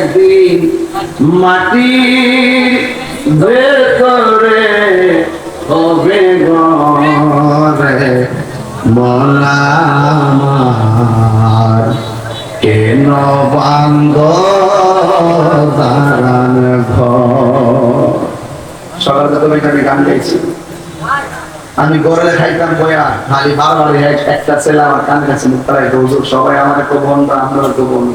একদিন মাটির ভেতরে হবে ঘরে। মলামার কেন বাঙ্গ দাঁড়ান ঘর? সকালে তো আমি গান গাইছি। আমি গড়ে খাইতাম বয়া খালি বারবার এক- একটা ছেলে আমার কানে কাছে মুখ সবাই আমার তো বন্ধু, আমরা তো বন্ধু।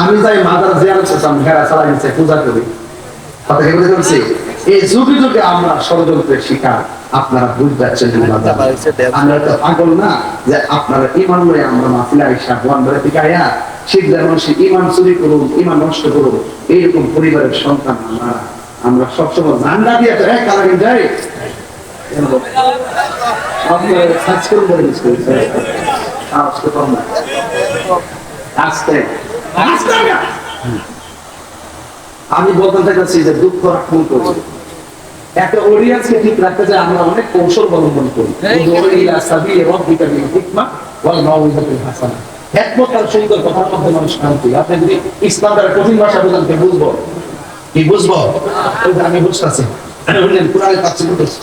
আমি যাই মাদার জিয়ারত করতাম হেরা চালাই দিচ্ছে পূজা করি। কথা কি এই যুগে যুগে আমরা ষড়যন্ত্রের শিকার। আপনারা বুঝতে পারছেন আমরা তো পাগল না যে আপনারা ইমান আমরা মাফিলা ইসা ভগবান ধরে টিকাইয়া শিখদের মানুষের ইমান চুরি করুন ইমান নষ্ট করুন এইরকম পরিবারের সন্তান আমরা আমরা সবসময় জান্ডা দিয়ে তো এক যাই আপনার সার্চ করুন বলে মিস আমি বলতে চাইছি যে দুঃখ রাখুন করছি একটা অডিয়েন্সকে ঠিক রাখতে চাই আমরা অনেক কৌশল অবলম্বন করি। ইলা সাবিল রাব্বিকা বিল হিকমা ওয়াল মাউইযাতিল হাসানা। একমত আর সুন্দর কথার মধ্যে মানুষ শান্তি। আপনি যদি ইসলাম দ্বারা কঠিন ভাষা বুঝব? কি বুঝব? আমি বুঝতেছি। বললেন কোরআনে তাফসীর করতেছি